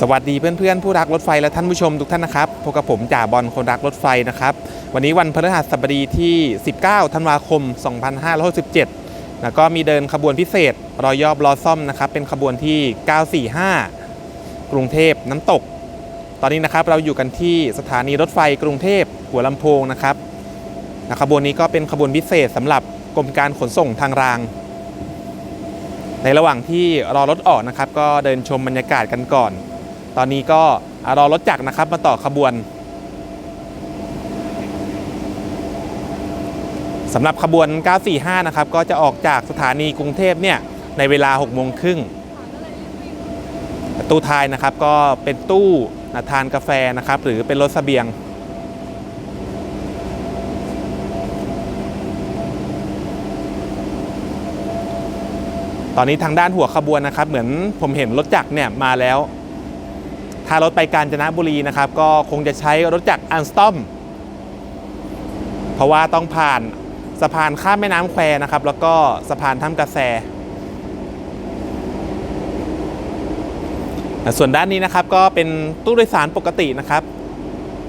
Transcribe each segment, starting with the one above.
สวัสดีเพื่อนๆผู้รักรถไฟและท่านผู้ชมทุกท่านนะครับพบกับผมจ่าบอลคนรักรถไฟนะครับ วันนี้วันพฤหัสบดีที่ 19 ธันวาคม 2567 แล้วก็มีเดินขบวนพิเศษรอยยอบรอซ่อมนะครับ เป็นขบวนที่ 945 กรุงเทพน้ำตก ตอนนี้นะครับเราอยู่กันที่สถานีรถไฟกรุงเทพหัวลำโพงนะครับขบวนนี้ก็เป็นขบวนพิเศษสำหรับกรมการขนส่งทางรางในระหว่างที่รอรถออกนะครับ ก็เดินชมบรรยากาศกันก่อน ตอนนี้ก็รอรถจักรนะครับมาต่อขบวนสำหรับขบวน 945 นะครับ ก็จะออกจากสถานีกรุงเทพเนี่ย ในเวลา 6 โมงครึ่งตู้ท้ายนะครับ ก็เป็นตู้ทานกาแฟนะครับ หรือเป็นรถเสบียง ตอนนี้ทางด้านหัวขบวนนะครับ เหมือนผมเห็นรถจักรเนี่ยมาแล้ว ถ้ารถไปกาญจนบุรีนะครับ ก็คงจะใช้รถจักรอันสตอมเพราะว่าต้องผ่านสะพานข้ามแม่น้ำแควนะครับ แล้วก็สะพานถ้ำกระแส ส่วนด้านนี้นะครับก็เป็นตู้โดยสารปกตินะครับ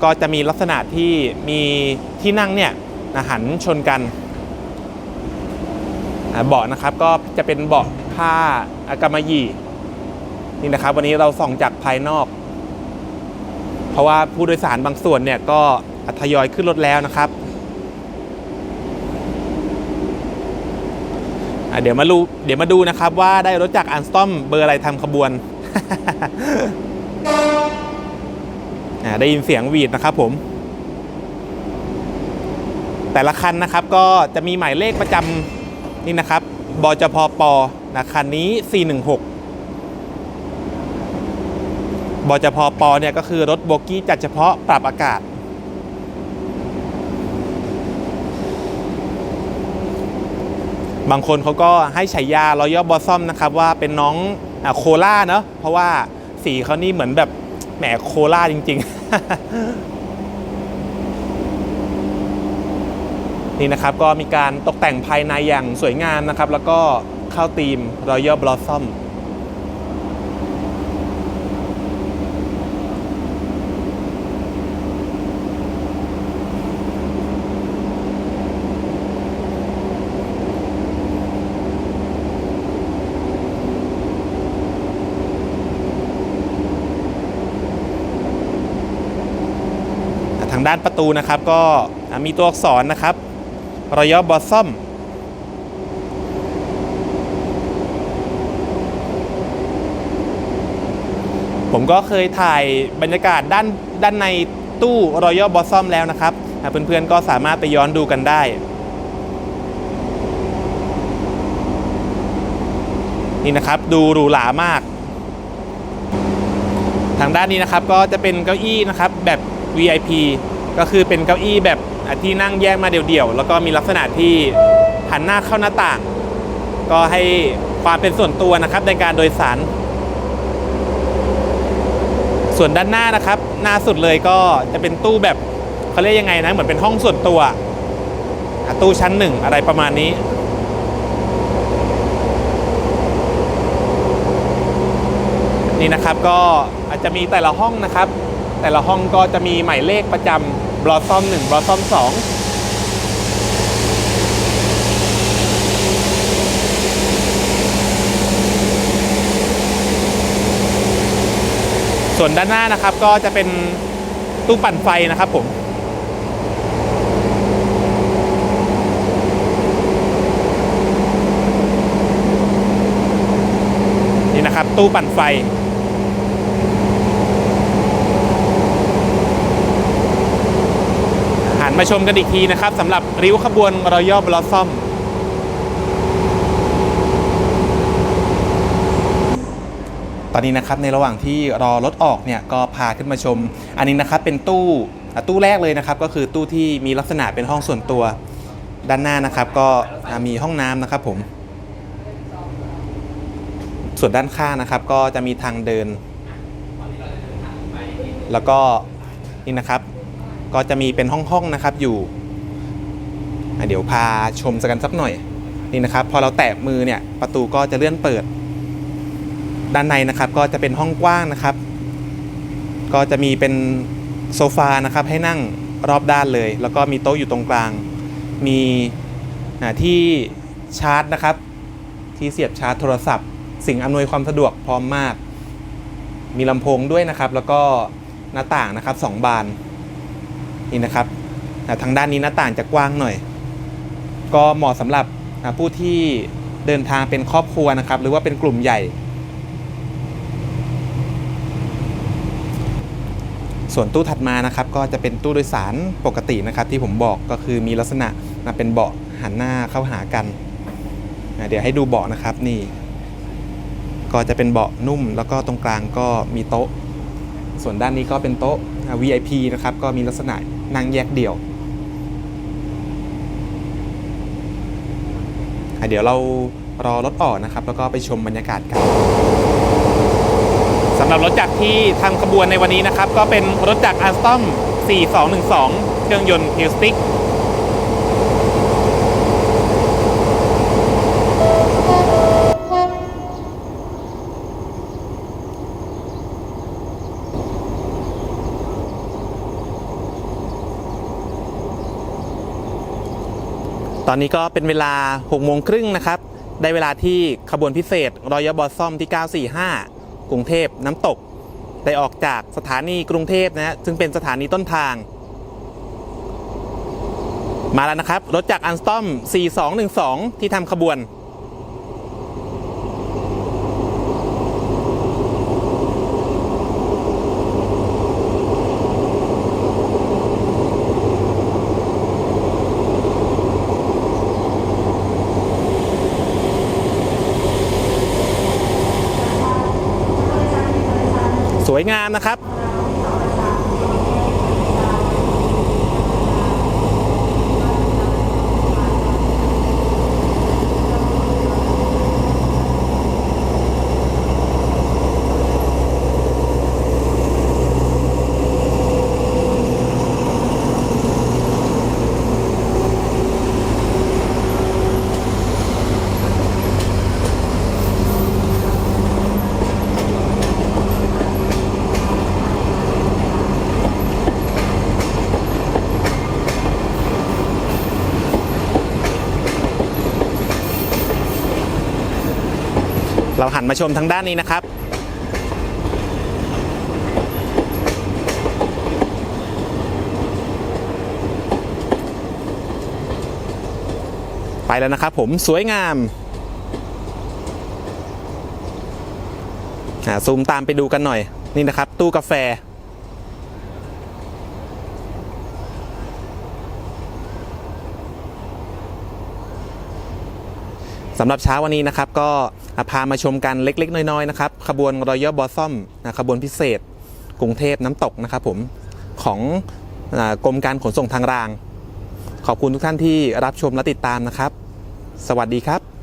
ก็จะมีลักษณะที่มีที่นั่งเนี่ยหันชนกันเบาะนะครับก็จะเป็นเบาะผ้ากำมะหยี่นี่นะครับ วันนี้เราส่องจากภายนอก ราะว่าผู้โดยสารบางส่วนเนี่ยก็ทยอยขึ้นรถแล้วนะครับเดี๋ยวมาดูเดี๋ยวมาดูนะครับว่าได้รถจากอันสตอมเบอร์อะไรทำขบวนได้ยินเสียงวีดนะครับผม แต่ละคันนะครับก็จะมีหมายเลขประจำนี่นะครับบจพปนะคันนี้ 416 บจพปเนี่ยก็คือรถโบกี้จัดเฉพาะปรับอากาศ บางคนเขาก็ให้ฉายารอยบอซอมนะครับว่าเป็นน้องอโคล่าเนาะเพราะว่าสีเขานี่เหมือนแบบแหมโคล่าจริง ๆ นี่นะครับก็มีการตกแต่งภายในอย่างสวยงามนะครับ แล้วก็เข้าธีมรอย a l บลอ s ซอม ด้านประตูนะครับก็มีตัวอักษรนะครับรอยบอ s ซอมผมก็เคยถ่ายบรรยากาศด้านด้านในตู้รอยบอ s ซอมแล้วนะครับเพื่อนๆก็สามารถไปย้อนดูกันได้นี่นะครับดูหรูหรามาก ทางด้านนี้นะครับก็จะเป็นเก้าอี้นะครับแบบ VIP ก็คือเป็นเก้าอี้แบบที่นั่งแยกมาเดี่ยวๆ แล้วก็มีลักษณะที่หันหน้าเข้าหน้าต่าง ก็ให้ความเป็นส่วนตัวนะครับในการโดยสาร ส่วนด้านหน้านะครับ หน้าสุดเลยก็จะเป็นตู้แบบเขาเรียกยังไงนะ เหมือนเป็นห้องส่วนตัว ตู้ชั้นหนึ่งอะไรประมาณนี้นี่นะครับก็อาจจะมีแต่ละห้องนะครับ แต่ละห้องก็จะมีหมายเลขประจำ บลอซอม1บลอซอม2ส่วนด้านหน้านะครับก็จะเป็นตู้ปั่นไฟนะครับผม นี่นะครับตู้ปั่นไฟ หัน มาชมกันอีกทีนะครับสำหรับริ้วขบวนรอย a l บลอ s ซอมตอนนี้นะครับในระหว่างที่รอรถออกเนี่ยก็พาขึ้นมาชม อันนี้นะครับเป็นตู้ตู้แรกเลยนะครับ ก็คือตู้ที่มีลักษณะเป็นห้องส่วนตัวด้านหน้านะครับ ก็มีห้องน้ำนะครับผม ส่วนด้านข้างนะครับ ก็จะมีทางเดิน แล้วก็นี่นะครับ ก็จะมีเป็นห้องๆนะครับอยู่ เดี๋ยวพาชมสักกันสักหน่อยนี่นะครับ พอเราแตะมือเนี่ยประตูก็จะเลื่อนเปิด ด้านในนะครับก็จะเป็นห้องกว้างนะครับ ก็จะมีเป็นโซฟานะครับให้นั่งรอบด้านเลย แล้วก็มีโต๊ะอยู่ตรงกลาง มีที่ชาร์จนะครับ ที่เสียบชาร์จโทรศัพท์ สิ่งอำนวยความสะดวกพร้อมมาก มีลำโพงด้วยนะครับ แล้วก็หน้าต่างนะครับสองบาน นี่นะครับทางด้านนี้หน้าต่างจะกว้างหน่อย ก็เหมาะสำหรับผู้ที่เดินทางเป็นครอบครัวนะครับ หรือว่าเป็นกลุ่มใหญ่ ส่วนตู้ถัดมานะครับ ก็จะเป็นตู้โดยสารปกตินะครับ ที่ผมบอกก็คือมีลักษณะเป็นเบาะหันหน้าเข้าหากัน เดี๋ยวให้ดูเบาะนะครับนี่ ก็จะเป็นเบาะนุ่ม แล้วก็ตรงกลางก็มีโต๊ะ ส่วนด้านนี้ก็เป็นโต๊ะ VIP นะครับ ก็มีลักษณะ นั่งแยกเดี่ยวเดี๋ยวเรารอรถออกนะครับ แล้วก็ไปชมบรรยากาศกันสำหรับรถจักรที่ทำขบวนในวันนี้นะครับ ก็เป็นรถจักรอัลสตอม 4212 เครื่องยนต์ฮิลสติก ตอนนี้ก็เป็นเวลา6โมงครึ่งนะครับ ได้เวลาที่ขบวนพิเศษรอยบอซอมที่ 945 กรุงเทพน้ำตก ได้ออกจากสถานีกรุงเทพนะฮะซึ่งเป็นสถานีต้นทาง มาแล้วนะครับ รถจากอันสตอม 4212 ที่ทำขบวน วยงามนะครับ เราหันมาชมทางด้านนี้นะครับ ไปแล้วนะครับผมสวยงามอ่าซูมตามไปดูกันหน่อยนี่นะครับ ตู้กาแฟ สำหรับเช้าวันนี้นะครับก็พามาชมกันเล็ก ๆ น้อยๆนะครับขบวนรอยัลบอซอมขบวนพิเศษ กรุงเทพน้ำตกนะครับผมของอกรมการขนส่งทางราง ขอบคุณทุกท่านที่รับชมและติดตามนะครับ สวัสดีครับ